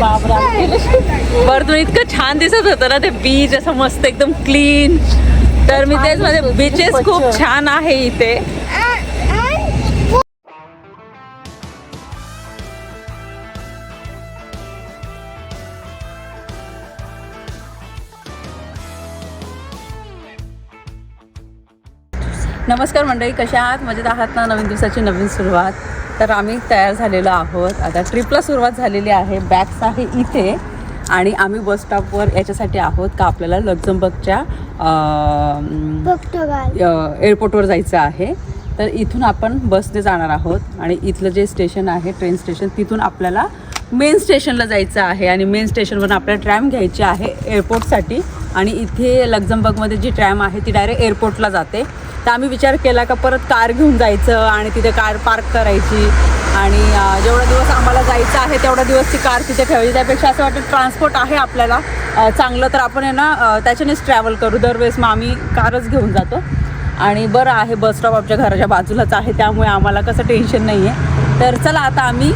बरं तुम्ही इतकं छान दिसत होतं ना ते बीच असं मस्त एकदम क्लीन तर मी तेच मध्ये बीचेस खूप छान आहे इथे. नमस्कार मंडळी कशा आहात? मजेत आहात ना? नवीन दिवसाची नवीन सुरुवात. तर आम्ही तयार झालेलो आहोत. आता ट्रिपला सुरुवात झालेली आहे. बॅग्स आहे इथे. आणि आम्ही बस स्टॉपवर याच्यासाठी आहोत का आपल्याला लक्झमबर्गच्या एअरपोर्टवर जायचं आहे. तर इथून आपण बसने जाणार आहोत. आणि इथलं जे स्टेशन आहे ट्रेन स्टेशन तिथून आपल्याला मेन स्टेशनला जायचं आहे आणि मेन स्टेशनवरून आपल्याला ट्रॅम घ्यायची आहे एअरपोर्टसाठी. आणि इथे लक्झमबर्गमध्ये जी ट्रॅम आहे ती डायरेक्ट एअरपोर्टला जाते. तर आम्ही विचार केला का परत कार घेऊन जायचं आणि तिथे कार पार्क करायची. आणि जेवढा दिवस आम्हाला जायचं आहे तेवढा दिवस ती कार तिथे ठेवायची. त्यापेक्षा असं वाटतं ट्रान्सपोर्ट आहे आपल्याला. चांगलं तर आपण आहे ना त्याच्यानेच ट्रॅव्हल करू. दरवेळेस मग आम्ही कारच घेऊन जातो. आणि बरं आहे बस स्टॉप आमच्या घराच्या बाजूलाच आहे. त्यामुळे आम्हाला कसं टेन्शन नाही आहे तर चला आता आम्ही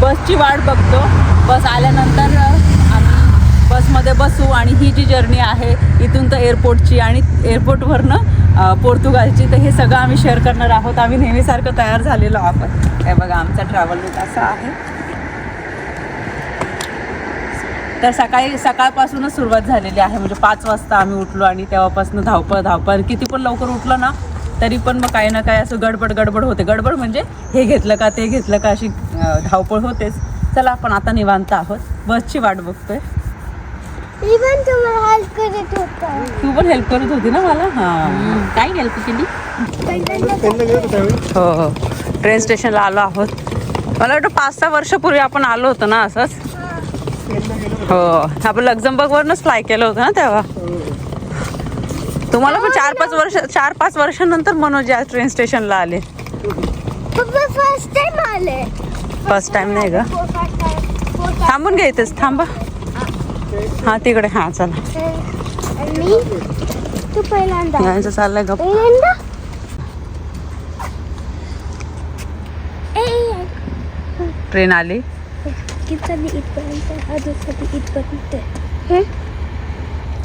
बसची वाट बघतो. बस आल्यानंतर आम्ही बसमध्ये बसू आणि ही जी जर्नी आहे इथून तर एअरपोर्टची आणि एअरपोर्टवरनं पोर्तुगालची तर हे सगळं आम्ही शेअर करणार आहोत. आम्ही नेहमीसारखं तयार झालेलो आहोत. हे बघा आमचा ट्रॅव्हल लुक असा आहे. तर सकाळी सकाळपासूनच सुरुवात झालेली आहे. म्हणजे पाच वाजता आम्ही उठलो आणि तेव्हापासून धावपळ धावपळ. किती पण लवकर उठलं ना तरी पण मग काही ना काही असं गडबड गडबड होते. गडबड म्हणजे हे घेतलं का ते घेतलं का अशी धावपळ होतेच. चला आपण आता निवांत आहोत. बसची वाट बघतोय. तू पण हेल्प करत होती ना मला? हां. काय हेल्प केली? हो हो. ट्रेन स्टेशनला आलो आहोत. मला वाटतं पाच सहा वर्षापूर्वी आपण आलो होतो ना असंच. हो. आपण लक्झमबर्गवरनंच फ्लाय केलं होतं ना तेव्हा? तुम्हाला पण चार पाच वर्ष चार पाच वर्षानंतर मनोज या ट्रेन स्टेशनला आले. फर्स्ट टाइम आले. फर्स्ट टाइम नाही times. थांबून घ्या इथेच थांबा. हां. तिकडे हां चला. चाललंय गप ट्रेन आली. इथपर्यंत? इथपर्यंत?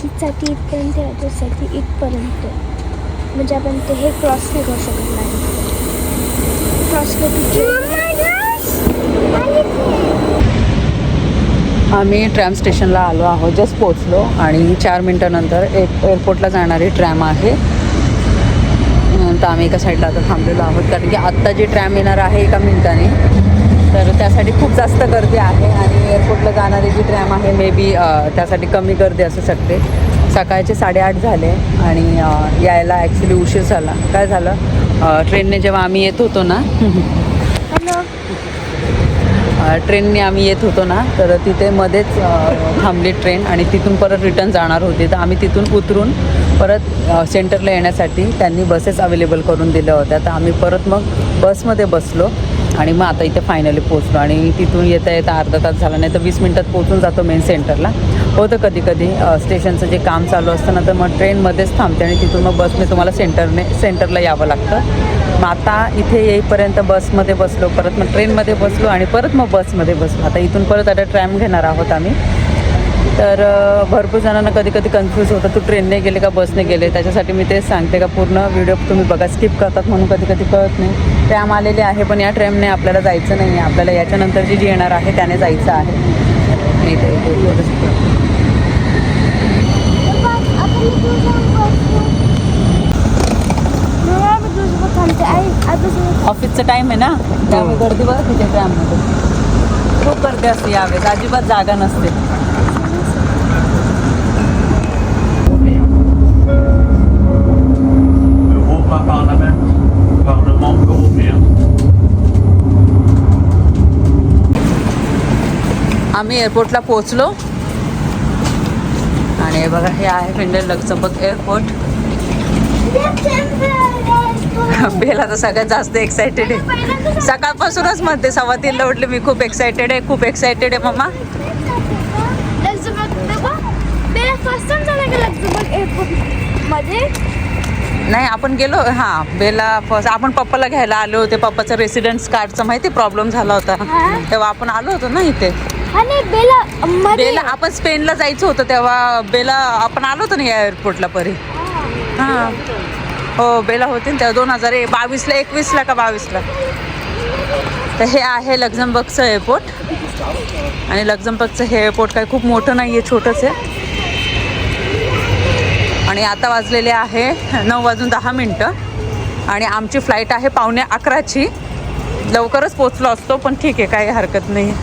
इथसाठी इथपर्यंत याच्यासाठी इथपर्यंत. म्हणजे आपण ते हे क्रॉस नाही करू शकत नाही. क्रॉस आम्ही ट्रॅम स्टेशनला आलो आहोत जस्ट पोचलो आणि चार मिनटानंतर एक एअरपोर्टला जाणारी ट्रॅम आहे. तर आम्ही एका साईडला आता थांबलेलो आहोत. कारण की आत्ता जी ट्रॅम येणार आहे एका मिनिटाने तर त्यासाठी खूप जास्त गर्दी आहे आणि एअरपोर्टला जाणारी जी ट्रॅम आहे मे बी त्यासाठी कमी गर्दी असू शकते. सकाळचे साडेआठ झाले आणि यायला ॲक्च्युली उशीर झाला. काय झालं? ट्रेनने जेव्हा आम्ही येत होतो ना ट्रेनने आम्ही येत होतो ना तर तिथे मध्येच थांबली ट्रेन आणि तिथून परत रिटर्न जाणार होती. तर आम्ही तिथून उतरून परत सेंटरला येण्यासाठी त्यांनी बसेस अवेलेबल करून दिल्या होत्या. तर आम्ही परत मग बसमध्ये बसलो. आणि मग आता इथे फायनली पोचलो आणि तिथून येता येता अर्धा तास झाला नाही तर वीस मिनटात पोचून जातो मेन सेंटरला होतं कधी कधी स्टेशनचं जे काम चालू असतं ना तर मग ट्रेनमध्येच थांबते आणि तिथून मग बसने तुम्हाला सेंटरने सेंटरला यावं लागतं. मग आता इथे येईपर्यंत बसमध्ये बसलो परत मग ट्रेनमध्ये बसलो आणि परत मग बसमध्ये बसलो. आता इथून परत आता ट्रॅम घेणार आहोत आम्ही. तर भरपूर जणांना कधी कधी कन्फ्यूज होतं तू ट्रेनने गेले का बसने गेले? त्याच्यासाठी मी तेच सांगते का पूर्ण व्हिडिओ तुम्ही बघा स्किप करतात म्हणून कधी कधी कळत नाही. ट्रॅम आलेले आहे पण या ट्रॅमने आपल्याला जायचं नाही आहे आपल्याला याच्यानंतरची जी येणार आहे त्याने जायचं आहे. मी ते ऑफिसचा टाईम आहे ना? त्यामुळे गर्दी बघा तिथे ट्रॅममध्ये खूप गर्दी असते यावेळेस. अजिबात जागा नसते. आम्ही एअरपोर्टला पोहोचलो. आणि बघा हे आहे फिंडर लक्झमबर्ग एअरपोर्ट बेला तर सगळ्यात जास्त एक्सायटेड आहे. सकाळपासूनच म्हणते सव्वा तीनला उठले मी. खूप एक्सायटेड आहे खूप एक्सायटेड आहे मम्मा नाही आपण गेलो हां बेला फर्स्ट आपण पप्पाला घ्यायला आलो होते. पप्पाचं रेसिडेंट्स कार्डचं माहिती प्रॉब्लेम झाला होता. तेव्हा आपण आलो होतो ना इथे. आणि बेला मध्ये बेला आपण स्पेनला जायचं होतं तेव्हा बेला आपण आलो होतो ना या एअरपोर्टला परी. हां. हो. बेला होते ना तेव्हा दोन हजार बावीसला एकवीसला का बावीसला. तर हे आहे लक्झमबर्गचं एअरपोर्ट आणि लक्झमबर्गचं हे एअरपोर्ट काय खूप मोठं नाही आहे छोटंच आहे. आणि आता वाजलेले आहे नऊ वाजून दहा मिनटं. आणि आमची फ्लाईट आहे पावणे अकराची. लवकरच पोचलो असतो पण ठीक आहे काही हरकत नाही.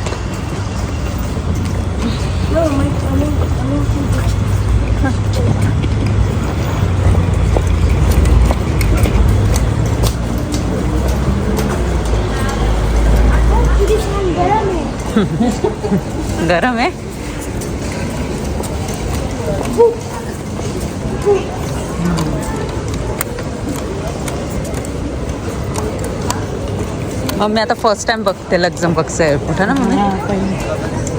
किती छान गरम आहे गरम आहे मम्मी आता फर्स्ट टाइम बघते लक्झमबर्गचं एअरपोर्ट आहे ना मम्मी?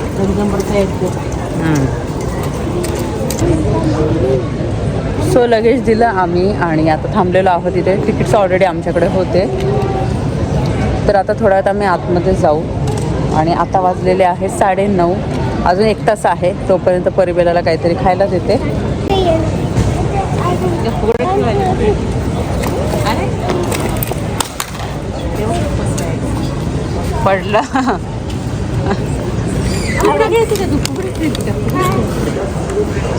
सो लगेज दिलं आम्ही आणि आता थांबलेलो आहोत तिथे तिकीट्स ऑलरेडी आमच्याकडे होते. तर आता थोड्या वेळात आम्ही आतमध्ये जाऊ. आणि आता वाजलेले आहे साडे नऊ अजून एक तास आहे. तोपर्यंत परिबेलाला काहीतरी खायला देते. पडलं.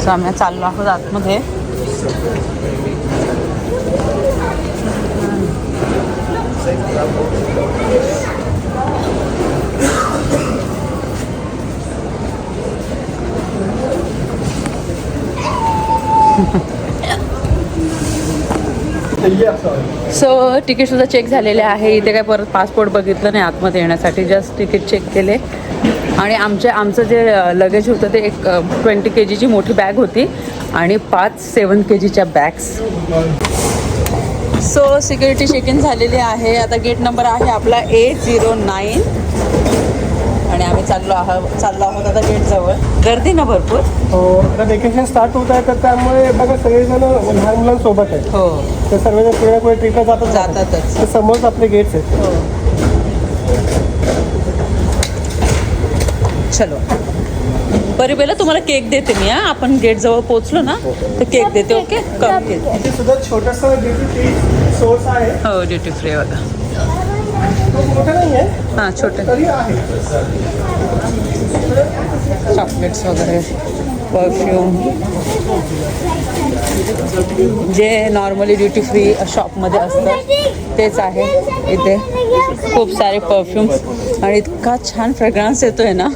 सो आम्ही चाललो आहोत आतमध्ये. सो तिकीटसुद्धा चेक झालेले आहे. इथे काय परत पासपोर्ट बघितलं नाही आतमध्ये येण्यासाठी. जस्ट तिकीट चेक केले. आणि आमचे आमचं जे लगेज होतं ते एक ट्वेंटी के जीची मोठी बॅग होती आणि पाच सेवन के जीच्या bags so security check in झालेली आहे. आता गेट नंबर आहे आपला ए झिरो नाईन आणि आम्ही चाललो आहोत चाललो आहोत आता गेटजवळ गर्दी ना भरपूर. हो आता वेकेशन स्टार्ट होत आहे तर त्यामुळे बघा सगळेजण लहान मुलांसोबत आहेत हो. तर सर्वजण कुठे ना कुठे ट्रिपला जातच जातातच. तर समोरच आपले गेट्स आहेत. हो. चलो. परिबेला तुम्हाला केक देते मी हा. आपण गेट जवळ पोहोचलो ना तर केक देते ओके? Cup cake. इथे सुद्धा छोटंसं ड्युटी सोर्स आहे. हो ड्युटी फ्री बघा. तो मोठा नाही आहे हां छोटे. तरी आहे. चॉकलेट्स वगैरे परफ्यूम जे नॉर्मली ड्युटी फ्री शॉपमध्ये असतं तेच आहे इथे. खूप सारे परफ्युम्स आणि इतका छान फ्रेग्रन्स येतो आहे ना.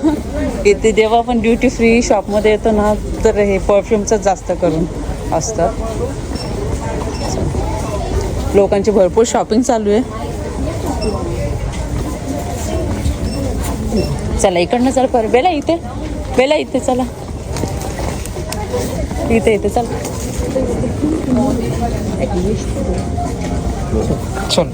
इथे जेव्हा आपण ड्युटी फ्री शॉपमध्ये येतो ना तर हे परफ्यूमचं जास्त करून असतं. लोकांची भरपूर शॉपिंग चालू आहे. चला इकडनं चला पर बेला इथे. बेला इथे चला. इथे इथे चला. चल.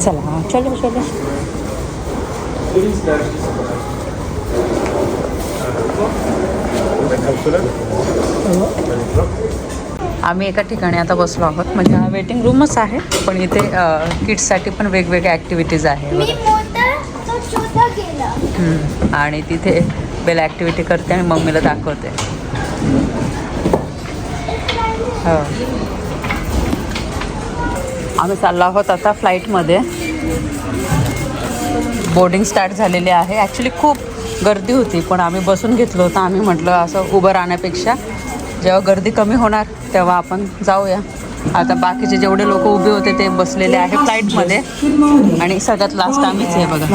चला हा, चलो चलो. आम्ही एका ठिकाणी आता बसलो आहोत. म्हणजे हा वेटिंग रूमच आहे पण इथे किड्ससाठी पण वेगवेगळ्या ॲक्टिव्हिटीज आहे मी बघा मोठा तो छोटा केला हम्म. आणि तिथे बेला ॲक्टिव्हिटी करते आणि मम्मीला दाखवते. हो. आम्ही चाललो आहोत आता फ्लाईटमध्ये. बोर्डिंग स्टार्ट झालेली आहे. ॲक्च्युली खूप गर्दी होती पण आम्ही बसून घेतलं होतं. आम्ही म्हटलं असं उभं राहण्यापेक्षा जेव्हा गर्दी कमी होणार तेव्हा आपण जाऊया. आता बाकीचे जेवढे लोक उभे होते ते बसलेले आहे फ्लाईटमध्ये आणि सगळ्यात लास्ट आम्हीच आहे बघा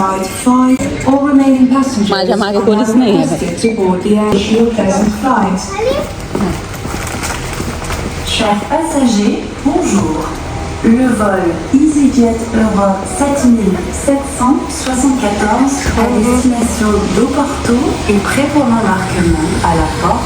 माझ्या मागे कोणीच नाही Chers. Le vol EasyJet Europe 7774 à destination d'Oporto est prêt pour l'embarquement à la porte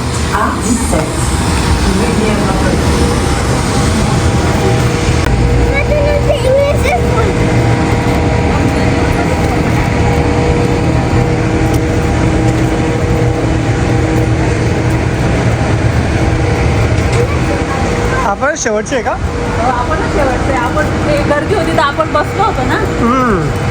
शेवटचे आहे का? आपण शेवटचे. आपण ते गर्दी होती तर आपण बसलो होतो ना? हम्म.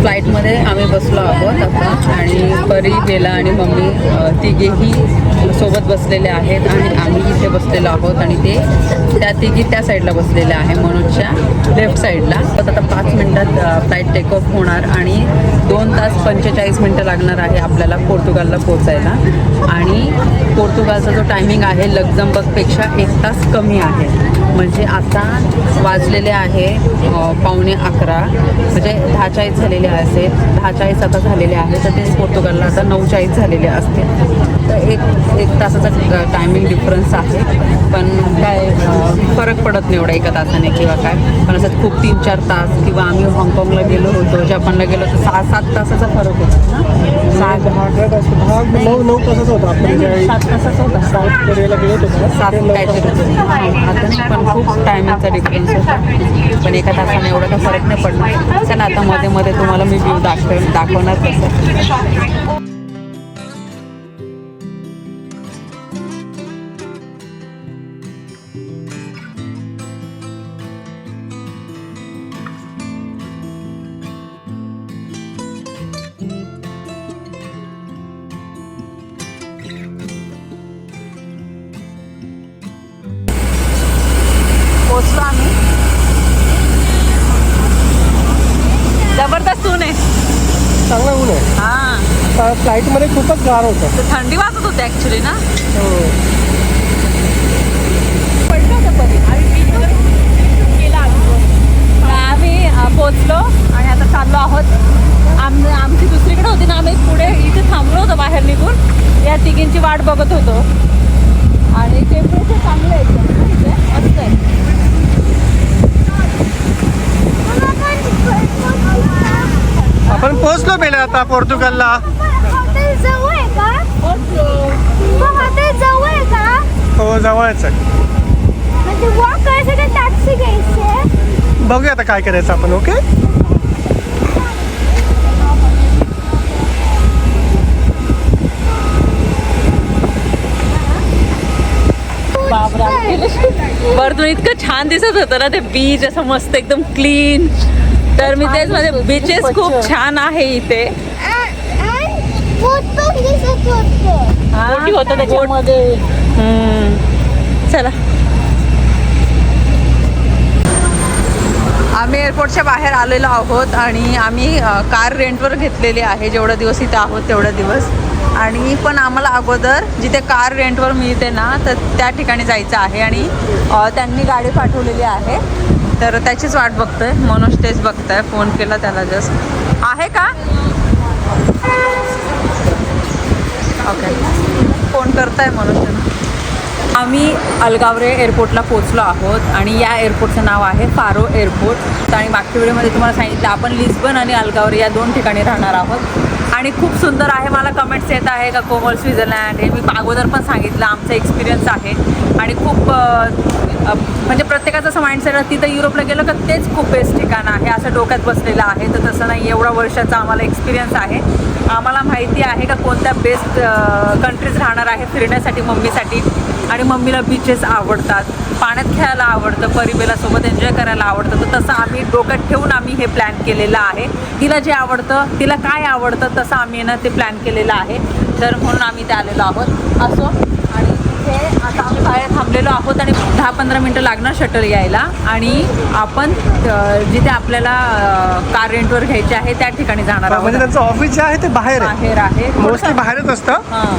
फ्लाईटमध्ये आम्ही बसलो आहोत. परी बेला आणि मम्मी तिघेही सोबत बसलेले आहेत आणि आम्ही इथे बसलेलो आहोत आणि ते त्या तिघी त्या साईडला बसलेल्या आहे मनोजच्या लेफ्ट साईडला. तर आता पाच मिनटात फ्लाईट टेक ऑफ होणार आणि दोन तास पंचेचाळीस मिनटं लागणार आहे आपल्याला पोर्तुगालला पोचायला आणि पोर्तुगालचा जो टायमिंग आहे लक्झमबर्गपेक्षा एक तास कमी आहे. म्हणजे आता वाजलेले आहे पावणे अकरा. म्हणजे दहा चाळीस झालेले असेल दहा चाळीस आता झालेले आहे तर तेच पोर्तुगालला आता नऊ चाळीस झालेले असते तर एक एक तासाचा टायमिंग डिफरन्स आहे. पण काय फरक पडत नाही एवढा एका तासाने किंवा काय. पण असं खूप तीन चार तास किंवा आम्ही हाँगकाँगला गेलो होतो जपानला गेलो होतो सहा सात तासाचा फरक होता ना. सहा दहा अकरा तास दहा नऊ नऊ तासाचा होता ज्यावेळी सात तासाचा होता साऊथ कोरियाला गेलो होतो ना, सात ते नऊ काहीतरी आता नाही पण खूप टायमिंगचा डिफरन्स होता पण एका तासाने एवढा काही फरक नाही पडला चला आता मध्ये मध्ये तुम्हाला मी व्ह्यू दाखव दाखवणार कसं फ्लाईटमध्ये खूपच गार होतं. तर थंडी वाजत होते ॲक्च्युली ना? हो. पोचलो आणि आता चाललो आहोत. आम आमची दुसरीकडे होती ना आम्ही पुढे इथे थांबलो होतो बाहेर निघून. या तिघींची वाट बघत होतो. आणि टेम्परेचर चांगलं आहे इथे मस्त आहे आपण पोहोचलो बेले आता पोर्तुगालला. आहे. बघूया आता काय करायचं आपण ओके बरं तुम्ही इतकं छान दिसत होतं ना ते बीच असं मस्त एकदम क्लीन तर मी तेच मध्ये बीचेस खूप छान आहे इथे. होतं त्याच्यामध्ये. चला. आम्ही एअरपोर्टच्या बाहेर आलेलो आहोत आणि आम्ही कार रेंटवर घेतलेली आहे. जेवढा दिवस इथे आहोत तेवढा दिवस. आणि पण आम्हाला अगोदर जिथे कार रेंटवर मिळते ना तर त्या ठिकाणी जायचं आहे. आणि त्यांनी गाडी पाठवलेली आहे. तर त्याचीच वाट बघतोय. मनोज तेच बघताय. फोन केला त्याला जस्ट आहे का? ओके फोन करताय मनोज त्यांना. आम्ही अलगावरे एअरपोर्टला पोहोचलो आहोत आणि या एअरपोर्टचं नाव आहे फारो एअरपोर्ट. आणि मागच्या वेळेमध्ये तुम्हाला सांगितलं आपण लिस्बन आणि अलगावरे या दोन ठिकाणी राहणार आहोत. आणि खूप सुंदर आहे मला कमेंट्स येत आहे का कोमल स्वित्झर्लँड हे मी अगोदर पण सांगितलं आमचा एक्सपिरियन्स आहे. आणि खूप म्हणजे प्रत्येकाचं असं माइंडसेट तिथं युरोपला गेलं का तेच खूप बेस्ट ठिकाण आहे असं डोक्यात बसलेलं आहे. तर तसं नाही एवढा वर्षाचा आम्हाला एक्सपिरियन्स आहे. आम्हाला माहिती आहे का कोणत्या बेस्ट कंट्रीज राहणार आहे फिरण्यासाठी मम्मीसाठी? आणि मम्मीला बीचेस आवडतात पाण्यात खेळायला आवडतं परिबेलासोबत एन्जॉय करायला आवडतं. तर तसं आम्ही डोक्यात ठेवून आम्ही हे प्लॅन केलेलं आहे. तिला जे आवडतं तिला काय आवडतं तसं आम्ही ना ते प्लॅन केलेलं आहे. तर म्हणून आम्ही ते आलेलो आहोत. असो आणि तिथे आता आम्ही बाहेर थांबलेलो आहोत आणि दहा पंधरा मिनटं लागणार शटल यायला. आणि आपण जिथे आपल्याला कार रेंटवर घ्यायची आहे त्या ठिकाणी जाणार म्हणजे आहोत. त्यांचं ऑफिस जे आहे ते बाहेर आहे. बाहेर आहे. मोस्टली बाहेरच असतं. हां.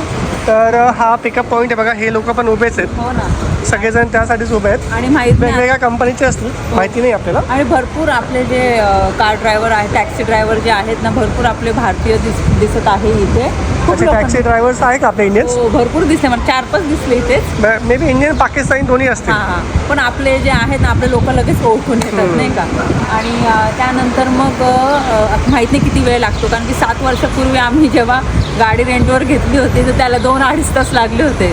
तर हा पिकअप पॉईंट आहे बघा हे लोक पण उभेच आहेत. हो ना. सगळेजण त्यासाठीच उभे आहेत. आणि माहीत वेगवेगळ्या कंपनीचे असतील. माहिती नाही आपल्याला. आणि भरपूर आपले जे कार ड्रायव्हर आहेत टॅक्सी ड्रायव्हर जे आहेत ना भरपूर आपले भारतीय दिस दिसत आहे इथे. खूप टॅक्सी ड्रायव्हर्स आहे का आपले इंडियन्स हो, भरपूर दिसले मला चार पाच दिसले इथेच. मे बी इंडियन पाकिस्तानी दोन्ही असतील. हां हां. पण आपले जे आहेत ना आपले लोक लगेच ओळखून येतात नाही का? आणि अ, त्यानंतर मग अ, माहीत नाही किती वेळ लागतो कारण की सात वर्षापूर्वी आम्ही जेव्हा गाडी रेंटवर घेतली होती तर त्याला दोन अडीच तास लागले होते.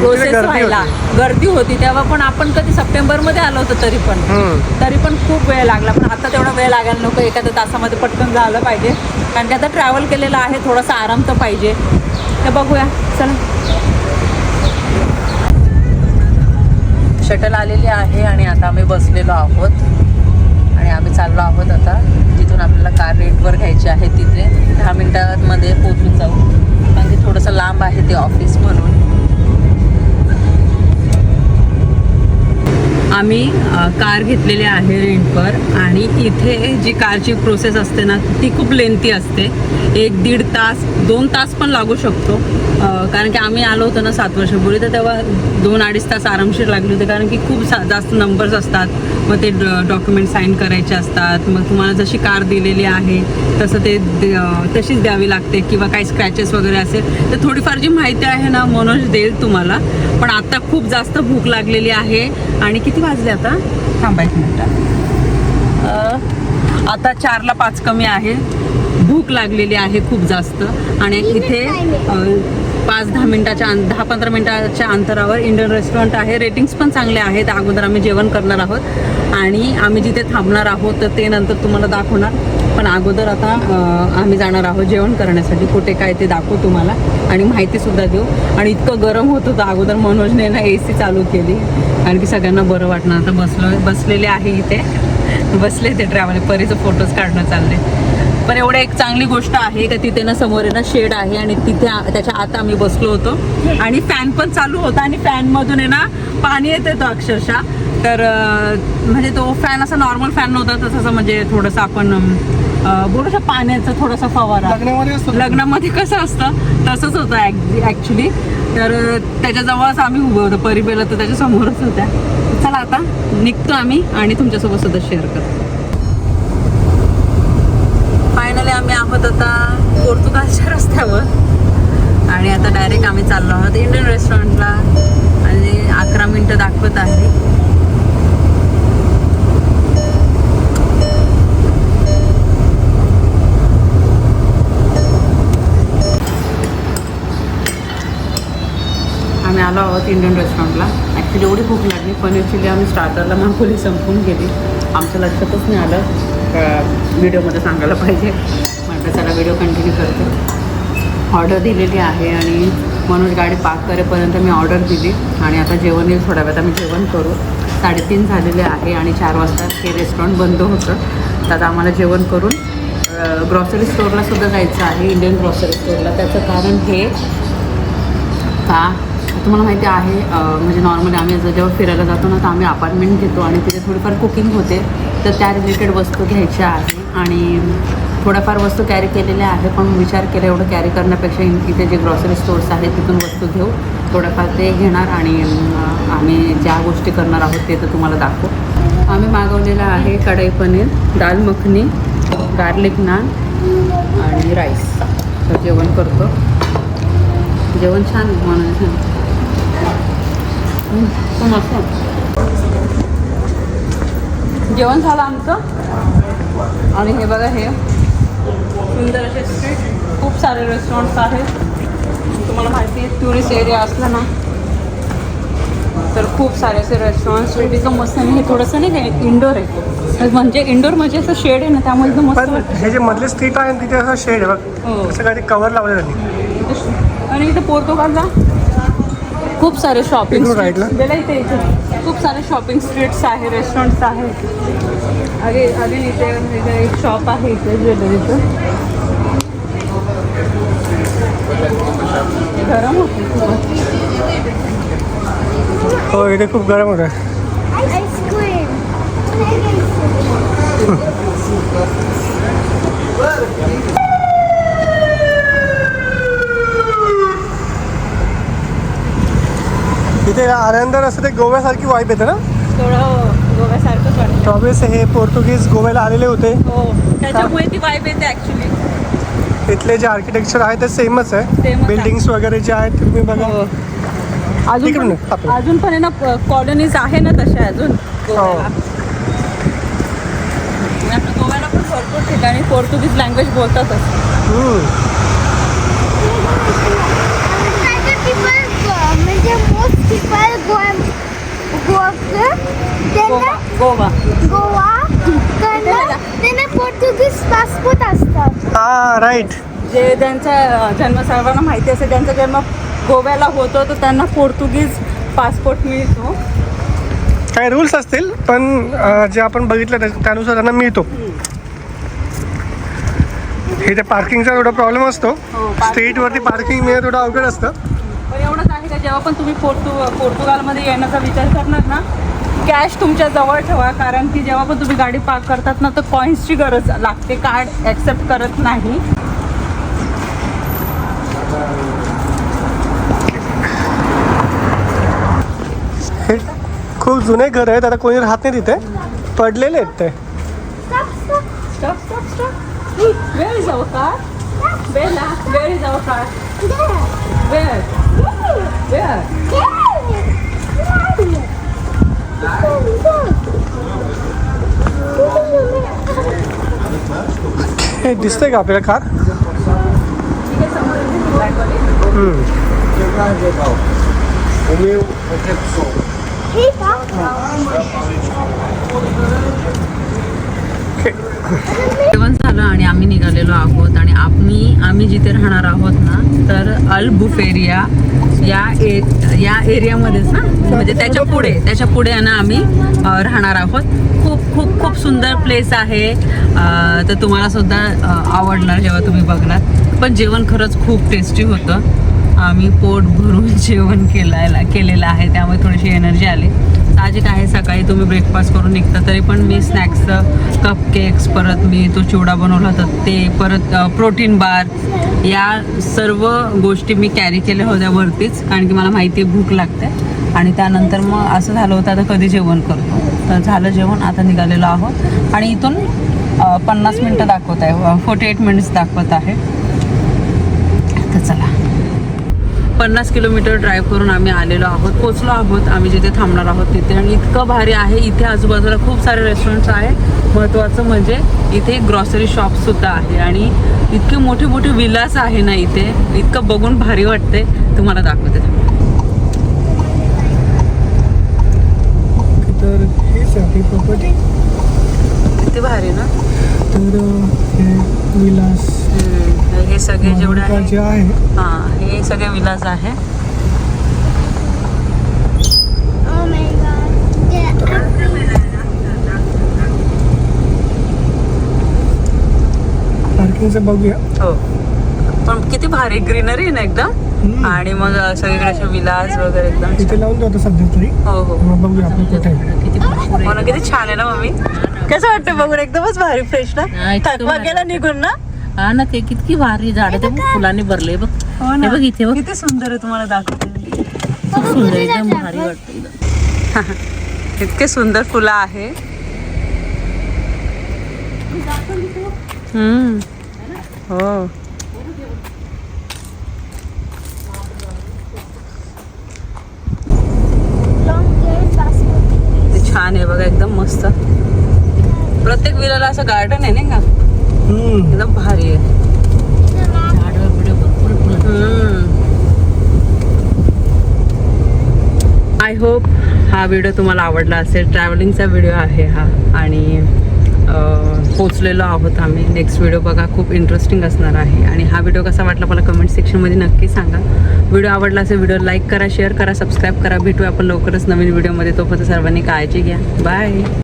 प्रोसेस गर्दी व्हायला. गर्दी होती तेव्हा पण आपण कधी सप्टेंबरमध्ये आलो होतो तरी पण. हम्म. तरी पण खूप वेळ लागला पण आता तेवढा वेळ लागायला नको एखाद्या तासामध्ये पटकन झालं पाहिजे. कारण की आता ट्रॅव्हल केलेलं आहे थोडासा आराम तर पाहिजे. तर बघूया चला. शटल आलेली आहे आणि आता आम्ही बसलेलो आहोत. आणि आम्ही चाललो आहोत आता जिथून आपल्याला कार रेंटवर घ्यायची आहे तिथे. दहा मिनिटांमध्ये पोचून जाऊ. कारण की थोडंसं लांब आहे ते ऑफिस म्हणून. आम्ही कार घेतलेली आहे रेंटवर आणि इथे जी कारची प्रोसेस असते ना ती खूप लेंथी असते. एक दीड तास दोन तास पण लागू शकतो. कारण की आम्ही आलो होतो ना सात वर्षापूर्वी तर तेव्हा दोन अडीच तास आरामशीर लागले होते. कारण की खूप सा जास्त नंबर्स असतात. मग ते डॉक्युमेंट साईन करायचे असतात. मग तुम्हाला जशी कार दिलेली आहे तसं ते तशीच द्यावी लागते किंवा काही स्क्रॅचेस वगैरे असेल तर थोडीफार जी माहिती आहे ना मनोज देईल तुम्हाला. पण आता खूप जास्त भूक लागलेली आहे आणि किती वाजले आता? थांबा एक मिनिट. अ, आता चारला पाच कमी आहे. भूक लागलेली आहे खूप जास्त. आणि इथे पाच दहा मिनिटाच्या दहा पंधरा मिनिटाच्या अंतरावर इंडियन रेस्टॉरंट आहे. रेटिंग्स पण चांगले आहेत. अगोदर आम्ही जेवण करणार आहोत. आणि आम्ही जिथे थांबणार आहोत तर ते नंतर तुम्हाला दाखवणार. पण अगोदर आता आम्ही जाणार आहोत जेवण करण्यासाठी. कुठे काय ते दाखवू तुम्हाला. आणि माहितीसुद्धा देऊ. आणि इतकं गरम होत होतं अगोदर मनोजने ना ए सी चालू केली. कारण की सगळ्यांना बरं वाटणार. आता बसलो बसलेले आहे इथे. बसले ते ट्रॅव्हल परीचं फोटोज काढणं चालले पण एवढं एक चांगली गोष्ट आहे का तिथे ना समोर आहे ना शेड आहे आणि तिथे त्याच्या आत आम्ही बसलो होतो. आणि फॅन पण चालू होता आणि फॅनमधून आहे ना पाणी येत होतं अक्षरशः. तर म्हणजे तो फॅन असा नॉर्मल फॅन नव्हता तसं म्हणजे थोडंसं आपण अं, बोलू शकतो पाण्याचा थोडासा फवारा. लग्नामध्ये असतो ना. लग्नामध्ये कसं असतं तसंच होतं ॲक्च्युली तर त्याच्याजवळच आम्ही उभं होतो परिबेला तर त्याच्या समोरच होत्या. चला आता निघतो आम्ही आणि तुमच्यासोबत सुद्धा शेअर करतो. फायनली आम्ही आहोत आता पोर्तुगालच्या रस्त्यावर. आणि आता डायरेक्ट आम्ही चाललो आहोत इंडियन रेस्टॉरंटला आणि अकरा मिनटं दाखवत आहे आम्ही आलो आहोत इंडियन रेस्टॉरंटला ॲक्च्युली एवढी भूक लागली. पनीर चिली आम्ही स्टार्टरला मागवली संपून गेली. आमच्या लक्षातच नाही आलं. का व्हिडिओमध्ये सांगायला पाहिजे. म्हटलं चला व्हिडिओ कंटिन्यू करते. ऑर्डर दिलेली आहे आणि मनोज गाडी पार्क करेपर्यंत मी ऑर्डर दिली. आणि आता जेवण येईल थोड्या वेळात. आम्ही जेवण करू. साडेतीन झालेले आहे आणि चार वाजता हे रेस्टॉरंट बंद होतं. तर आता आम्हाला जेवण करून ग्रॉसरी स्टोअरला सुद्धा जायचं आहे. इंडियन ग्रॉसरी स्टोअरला त्याचं कारण हे का? तुम्हाला माहिती आहे म्हणजे नॉर्मली आम्ही जर जेव्हा फिरायला जातो ना तर आम्ही अपार्टमेंट घेतो आणि तिथे थोडीफार कुकिंग होते. तर त्या रिलेटेड वस्तू घ्यायच्या आहे आणि थोड्याफार वस्तू कॅरी केलेल्या आहे पण विचार केला एवढं कॅरी करण्यापेक्षा इथे जे ग्रॉसरी स्टोर्स आहेत तिथून वस्तू घेऊ. थोडंफार ते घेणार आणि आम्ही ज्या गोष्टी करणार आहोत ते तर तुम्हाला दाखवू. आम्ही मागवलेलं आहे कढई पनीर दाल मखनी गार्लिक नान आणि राईस तर जेवण करतो. जेवण छान म्हणून जेवण झालं आमचं. आणि हे बघा हे सुंदर असे स्ट्रीट खूप सारे रेस्टॉरंट्स आहेत. तुम्हाला माहिती आहे टुरिस्ट एरिया असला ना तर खूप सारे असे रेस्टॉरंट्स इतकं मस्त आहे. आणि हे थोडंसं नाही का इंडोर आहे. म्हणजे इंडोर म्हणजे असं शेड आहे ना त्यामुळे एकदम मस्त. हे जे मधले स्ट्रीट आहे तिथे असं शेड आहे बघ. हो. कवर लावलं त्यांनी आणि इथे पोर्तुगालला खूप सारे शॉपिंग इथे इथे खूप सारे शॉपिंग स्ट्रीट्स आहे रेस्टॉरंट्स आहेत अगे अगेन इथे एक शॉप आहे इथे ज्वेलरीचं गरम होते खूप. हो इथे खूप गरम होतं. आईस्क्रीम इथे आल्यानंतर असं ते गोव्यासारखी वाईब येते ना? थोडं गोव्यासारखंच वाटतं प्रॉब्लेस हे पोर्तुगीज गोव्याला आलेले होते. हो त्याच्यामुळे ती येते इथले जे आर्किटेक्चर आहे ते सेमच आहे. Same च आहे. बिल्डिंग्स वगैरे जे आहेत तुम्ही बघा. हो. अजून तिकडून पण- आपलं. अजून पण आहे ना कॉलनीज आहे ना तशा अजून गोव्याला. आणि आपल्या गोव्याला पण भरपूर ठिकाणी पोर्तुगीज लँग्वेज बोलतातच. हम्म. म्हणजे मोस्ट पीपल गोवा गोवा. त्यांना गोवा गोवा त्यांना त्यांना पोर्तुगीज पासपोर्ट असतात हा राईट जे त्यांचा जन्म सर्वांना माहिती असेल त्यांचा जन्म गोव्याला होतो तर त्यांना पोर्तुगीज पासपोर्ट मिळतो. काही रूल्स असतील पण जे आपण बघितलं त्या- त्यानुसार त्यांना मिळतो. हे त्या पार्किंगचा थोडा प्रॉब्लेम असतो. हो, स्ट्रीटवरती पार्किंग मिळणं थोडं अवघड असतं. का जेव्हा पण तुम्ही पोर्तु पोर्तुगालमध्ये येण्याचा विचार करणार ना कॅश तुमच्या जवळ ठेवा कारण की जेव्हा पण तुम्ही गाडी पार्क करतात ना तर कॉईन्सची गरज लागते कार्ड ॲक्सेप्ट करत नाही हे खूप जुने घर आहेत आता कोणी राहत नाही तिथे पडलेले आहेत ते Stop, stop, stop. Where is our car? Bella, where is our car? Where? Where? हे दिसतंय का आपल्याला कार जेवण झालं आणि आम्ही निघालेलो आहोत आणि आम्ही आम्ही जिथे राहणार आहोत ना तर अल बुफेरिया या ए या एरियामध्येच ना? म्हणजे त्याच्या पुढे त्याच्या पुढे ना आम्ही राहणार आहोत. खूप खूप खूप सुंदर प्लेस आहे. तर तुम्हाला सुद्धा आवडणार जेव्हा तुम्ही बघणार. पण जेवण खरंच खूप टेस्टी होतं. आम्ही पोट भरून जेवण केलेला केलेलं आहे. त्यामुळे थोडीशी एनर्जी आली. साहजिक आहे सकाळी तुम्ही ब्रेकफास्ट करून निघता तरी पण मी स्नॅक्सचं कप केक्स परत मी तो चिवडा बनवला होता ते परत प्रोटीन बार या सर्व गोष्टी मी कॅरी केल्या होत्या वरतीच कारण की मला माहिती आहे भूक लागते. आणि त्यानंतर मग असं झालं होतं आता कधी जेवण करतो. तर झालं जेवण आता निघालेलो आहोत. आणि इथून पन्नास मिनटं दाखवत आहे फोर्टी एट मिनिट्स दाखवत आहे. तर चला. पन्नास किलोमीटर ड्राईव्ह करून आम्ही आलेलो आहोत पोचलो आहोत. आम्ही जिथे थांबणार आहोत तिथे. आणि इतकं भारी आहे इथे आजूबाजूला खूप सारे रेस्टॉरंट्स आहे. महत्त्वाचं म्हणजे इथे ग्रॉसरी शॉपसुद्धा आहे. आणि इतके मोठे मोठे विलास आहे ना इथे. इतकं बघून भारी वाटते तुम्हाला दाखवते तर भारी ना. तर हे विलास. हम्म, हे सगळे जेवढे आहे जे आहे. हां हे सगळे विलास आहे. Oh. पार्किंगचं बघूया. हो. पण किती भारी ग्रीनरी ना एकदम. आणि मग सगळीकडे असे विलास वगैरे एकदम इथे लावून आता सध्या तरी. हो हो. बघूया आपलं कुठे आहे. हो ना किती छान आहे ना मम्मी? कसं वाटतं बघून? एकदमच भारी फ्रेश ना? इतकं थकवा भारी. गेला निघून ना? हा ना ते कितकी भारी झाड ते बघ. फुलांनी भरले बघ. हो हे बघ इथे बघ. किती सुंदर आहे तुम्हाला दाखवते खूप सुंदर एकदम भारी वाटतं एकदम. इतके सुंदर फुलं आहे. हम्म. हो. ते छान आहे बघा एकदम मस्त. प्रत्येक विलाला असं गार्डन आहे नाही का. एकदम भारी आहे. आय होप हा व्हिडिओ तुम्हाला आवडला असेल. ट्रॅव्हलिंगचा व्हिडिओ आहे हा. आणि पोचलेलो आहोत आम्ही. नेक्स्ट व्हिडिओ बघा. खूप इंटरेस्टिंग असणार आहे. आणि हा व्हिडिओ कसा वाटला मला कमेंट सेक्शनमध्ये नक्की सांगा. व्हिडिओ आवडला असेल व्हिडिओ लाईक करा शेअर करा सबस्क्राईब करा. भेटूया आपण लवकरच नवीन व्हिडिओमध्ये तोपर्यंत सर्वांनी काळजी घ्या. बाय